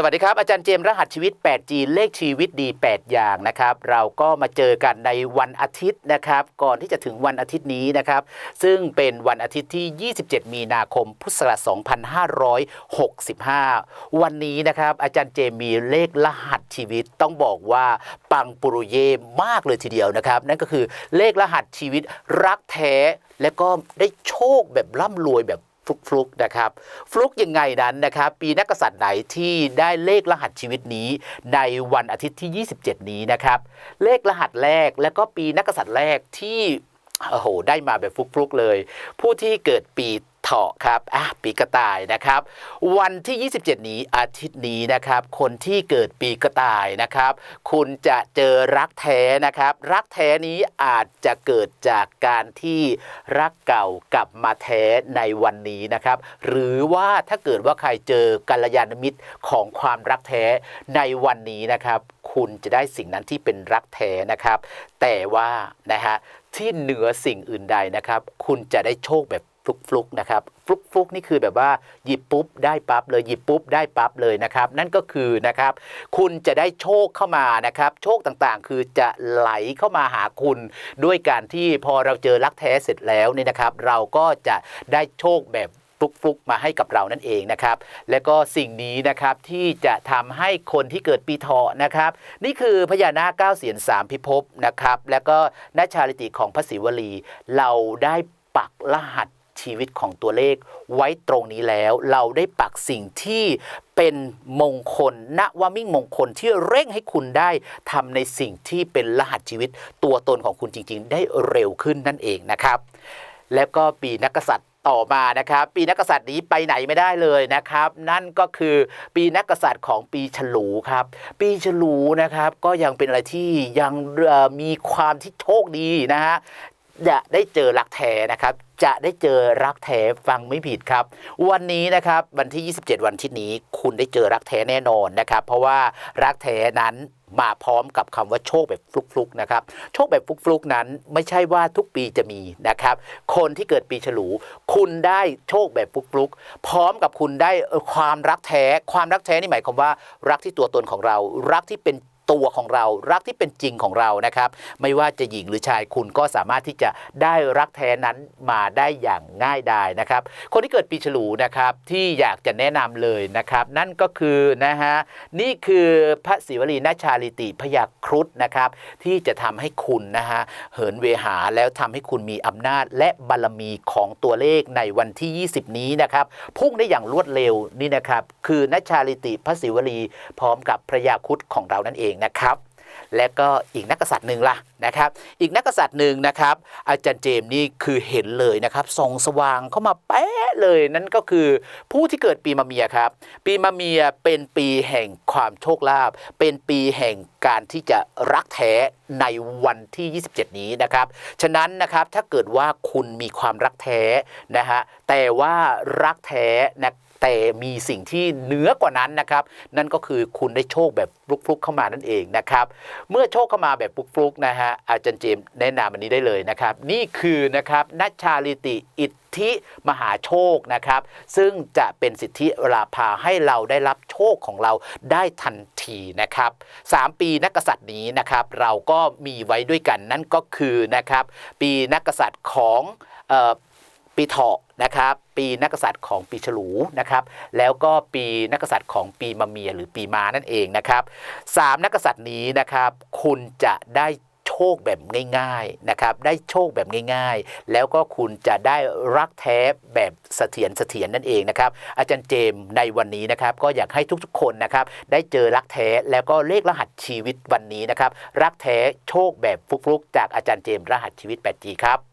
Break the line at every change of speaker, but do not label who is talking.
สวัสดีครับ อาจารย์เจมส์รหัสชีวิต 8G เลขชีวิตดี 8 อย่างนะครับ เราก็มาเจอกันในวันอาทิตย์นะครับ ก่อนที่จะถึงวันอาทิตย์นี้นะครับ ซึ่งเป็นวันอาทิตย์ที่ 27 มีนาคม พุทธศักราช 2565 วันนี้นะครับ อาจารย์เจมส์มีเลขรหัสชีวิตต้องบอกว่าปังปุรุเยมากเลยทีเดียวนะครับ นั่นก็คือเลขรหัสชีวิตรักแท้และก็ได้โชคแบบร่ำรวยแบบ ฟลุกฟลุกๆนะครับฟลุกยังไงนั้นนะครับปีนักษัตริย์ไหนที่ได้เลขรหัสชีวิตนี้ ในวันอาทิตย์ที่ 27 นี้นะครับเลขรหัสแรกและก็ปีนักกษัตริย์แรกที่โอ้โหได้มาแบบฟลุกๆเลย ผู้ที่เกิดปี เถาะครับอะปีกระต่ายนะครับ วันที่ 27 นี้อาทิตย์นี้นะครับ คนที่เกิดปีกระต่ายนะครับ คุณจะเจอรักแท้นะครับ รักแท้นี้อาจจะเกิดจากการที่รักเก่ากลับมาแท้ในวันนี้นะครับ หรือว่าถ้าเกิดว่าใครเจอกัลยาณมิตรของความรักแท้ในวันนี้นะครับคุณจะได้สิ่งนั้นที่เป็นรักแท้นะครับ แต่ว่านะฮะที่เหนือสิ่งอื่นใดนะครับ คุณจะได้โชคแบบ ลุกฟลุกนะครับฟลุกฟลุกนี่คือแบบว่าหยิบปุ๊บได้ปั๊บเลยหยิบปุ๊บได้ปั๊บเลยนะครับ นั่นก็คือนะครับ คุณจะได้โชคเข้ามานะครับ โชคต่างๆ คือจะไหลเข้ามาหาคุณด้วยการที่พอเราเจอรักแท้เสร็จแล้วเนี่ยนะครับ เราก็จะได้โชคแบบฟลุกฟลุกมาให้กับเรานั่นเองนะครับ และก็สิ่งนี้นะครับที่จะทำให้คนที่เกิดปีเถาะนะครับ นี่คือพญานาคเก้าเสียนสามพิภพนะครับ แล้วก็นัชชาลิติของพระศิวลี เราได้ปักรหัส ชีวิตของตัวเลขไว้ตรงนี้แล้วเราได้ปักสิ่งที่เป็นมงคลณวามิ่งมงคลที่เร่งให้คุณได้ทำในสิ่งที่เป็นรหัสชีวิตตัวตนของคุณจริง ๆ ได้เร็วขึ้นนั่นเองนะครับ แล้วก็ปีนักษัตริย์ต่อมานะครับ ปีนักษัตริย์นี้ไปไหนไม่ได้เลยนะครับ นั่นก็คือปีนักษัตริย์ของปีฉลูครับ ปีฉลูนะครับก็ยังเป็นอะไรที่ยังมีความที่โชคดีนะฮะ จะได้เจอรักแท้นะครับ จะได้เจอรักแท้ฟังไม่ผิดครับ วันนี้นะครับวันที่ 27 วันที่นี้ คุณได้เจอรักแท้แน่นอนนะครับ เพราะว่ารักแท้นั้นมาพร้อมกับคำว่าโชคแบบฟลุกๆนะครับ โชคแบบฟลุกๆนั้นไม่ใช่ว่าทุกปีจะมีนะครับ คนที่เกิดปีฉลู คุณได้โชคแบบฟลุกๆ พร้อมกับคุณได้ความรักแท้ ความรักแท้นี่หมายความว่า รักที่ตัวตนของเรา รักที่เป็น ตัวของเรารักที่เป็นจริงของเรานะครับ ไม่ว่าจะหญิงหรือชายคุณก็สามารถที่จะได้รักแท้นั้นมาได้อย่างง่ายดายนะครับ คนที่เกิดปีฉลูนะครับที่อยากจะแนะนำเลยนะครับ นั่นก็คือนะฮะนี่คือพระศิวลีนาชาลิติพยาครุฑนะครับที่จะทำให้คุณนะฮะเหินเวหาแล้วทำให้คุณมีอำนาจและบารมีของตัวเลขในวันที่ 20 นี้นะครับพุ่งได้อย่างรวดเร็วนี่นะครับคือนัชชาลิติพระศิวลีพร้อมกับพระยาครุฑของเรานั่นเองนะครับ และก็อีกนักกษัตริย์หนึ่งล่ะนะครับ อีกนักกษัตริย์หนึ่งนะครับ อาจารย์เจมส์นี่คือเห็นเลยนะครับส่องสว่างเข้ามาแป๊ะเลยนั่นก็คือผู้ที่เกิดปีมะเมียครับ ปีมะเมียเป็นปีแห่งความโชคลาภเป็นปีแห่งการที่จะรักแท้ในวันที่ 27 นี้นะครับ ฉะนั้นนะครับถ้าเกิดว่าคุณมีความรักแท้นะฮะแต่ว่ารักแท้นะ แต่มีสิ่งที่เหนือกว่านั้นนะครับ นั่นก็คือคุณได้โชคแบบฟลุกๆเข้ามานั่นเองนะครับ เมื่อโชคเข้ามาแบบฟลุกๆนะฮะอาจารย์เจมส์แนะนำอันนี้ได้เลยนะครับ นี่คือนะครับนัชชาลิติอิทธิมหาโชคนะครับ ซึ่งจะเป็นสิทธิราภาให้เราได้รับโชคของเราได้ทันทีนะครับสามปีนักษัตริย์นี้นะครับ เราก็มีไว้ด้วยกันนั่นก็คือนะครับ ปีนักษัตริย์ของ ปีเถาะนะครับ ปีนักกษัตริย์ของปีฉลูนะครับ แล้วก็ปีนักกษัตริย์ของปีมะเมียหรือปีมานั่นเองนะครับสามนักกษัตริย์นี้นะครับ คุณจะได้โชคแบบง่ายๆนะครับ ได้โชคแบบง่ายๆ แล้วก็คุณจะได้รักแท้แบบเสถียรเสถียรนั่นเองนะครับ อาจารย์เจมส์ในวันนี้นะครับ ก็อยากให้ทุกๆคนนะครับ ได้เจอรักแท้แล้วก็เลขรหัสชีวิตวันนี้นะครับ รักแท้โชคแบบฟุกๆ จากอาจารย์เจมส์รหัสชีวิต 8G ครับ